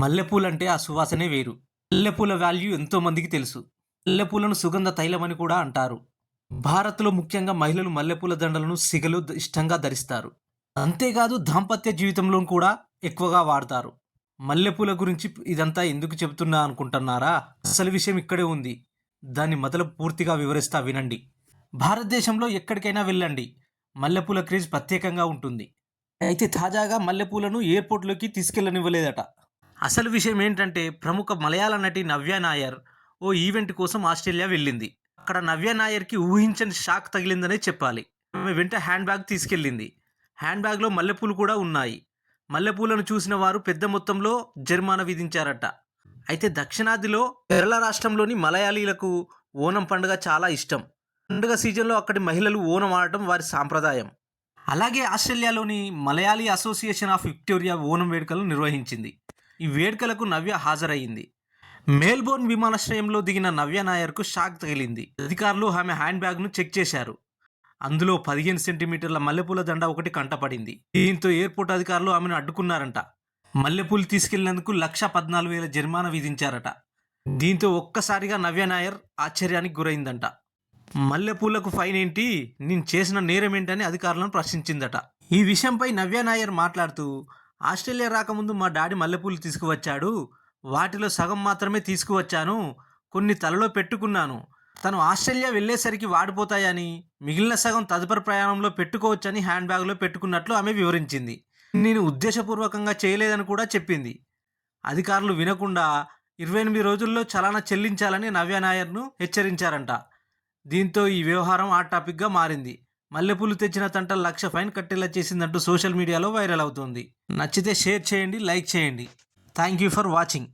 మల్లెపూలంటే ఆ సువాసనే వేరు. మల్లెపూల వాల్యూ ఎంతో మందికి తెలుసు. మల్లెపూలను సుగంధ తైలమని కూడా అంటారు. భారత్లో ముఖ్యంగా మహిళలు మల్లెపూల దండలను సిగలు ఇష్టంగా ధరిస్తారు. అంతేకాదు దాంపత్య జీవితంలో కూడా ఎక్కువగా వాడతారు. మల్లెపూల గురించి ఇదంతా ఎందుకు చెబుతున్నా అనుకుంటున్నారా? అసలు విషయం ఇక్కడే ఉంది. దాన్ని మొదలు పూర్తిగా వివరిస్తా వినండి. భారతదేశంలో ఎక్కడికైనా వెళ్ళండి. మల్లెపూల క్రేజ్ ప్రత్యేకంగా ఉంటుంది. అయితే తాజాగా మల్లెపూలను ఎయిర్పోర్ట్లోకి తీసుకెళ్ళనివ్వలేదట అసలు విషయం ఏంటంటే ప్రముఖ మలయాళ నటి నవ్య నాయర్ ఓ ఈవెంట్ కోసం ఆస్ట్రేలియా వెళ్ళింది. అక్కడ నవ్య నాయర్కి ఊహించని షాక్ తగిలిందనే చెప్పాలి. ఆమె వెంట హ్యాండ్ బ్యాగ్ తీసుకెళ్ళింది. హ్యాండ్ బ్యాగ్లో మల్లెపూలు కూడా ఉన్నాయి. మల్లెపూలను చూసిన వారు పెద్ద మొత్తంలో జరిమానా విధించారట. అయితే దక్షిణాదిలో కేరళ రాష్ట్రంలోని మలయాళీలకు ఓనం పండుగ చాలా ఇష్టం. పండుగ సీజన్లో అక్కడి మహిళలు ఓనం ఆడటం వారి సాంప్రదాయం. అలాగే ఆస్ట్రేలియాలోని Malayali association of Victoria Onam వేడుకలు నిర్వహించింది. ఈ వేడుకలకు నవ్య హాజరయ్యింది. మెల్బోర్న్ విమానాశ్రయంలో దిగిన నవ్య నాయర్కు షాక్ తగిలింది. అధికారులు ఆమె హ్యాండ్ బ్యాగ్ను చెక్ చేశారు. అందులో పదిహేను సెంటీమీటర్ల మల్లెపూల దండ ఒకటి కంటపడింది. దీంతో ఎయిర్పోర్ట్ అధికారులు ఆమెను అడ్డుకున్నారంట. మల్లెపూలు తీసుకెళ్ళినందుకు లక్ష పద్నాలుగు వేల జరిమానా విధించారట. దీంతో ఒక్కసారిగా నవ్య నాయర్ ఆశ్చర్యానికి గురైందంట. మల్లెపూలకు ఫైన్ ఏంటి? నేను చేసిన నేరం ఏంటని అధికారులను ప్రశ్నించిందట. ఈ విషయంపై నవ్య నాయర్ మాట్లాడుతూ ఆస్ట్రేలియా రాకముందు మా డాడీ మల్లెపూలు తీసుకువచ్చాడు. వాటిలో సగం మాత్రమే తీసుకువచ్చాను. కొన్ని తలలో పెట్టుకున్నాను. తను ఆస్ట్రేలియా వెళ్ళేసరికి వాడిపోతాయని మిగిలిన సగం తదుపరి ప్రయాణంలో పెట్టుకోవచ్చని హ్యాండ్ బ్యాగ్లో పెట్టుకున్నట్లు ఆమె వివరించింది. నేను ఉద్దేశపూర్వకంగా చేయలేదని కూడా చెప్పింది. అధికారులు వినకుండా ఇరవై ఎనిమిది రోజుల్లో చలానా చెల్లించాలని నవ్య నాయర్ను హెచ్చరించారంట. దీంతో ఈ వ్యవహారం ఆ టాపిక్గా మారింది. మల్లెపూలు తెచ్చిన తంట లక్ష ఫైన్ కట్టేలా చేసిందంటూ సోషల్ మీడియాలో వైరల్ అవుతోంది. నచ్చితే షేర్ చేయండి లైక్ చేయండి. Thank you for watching.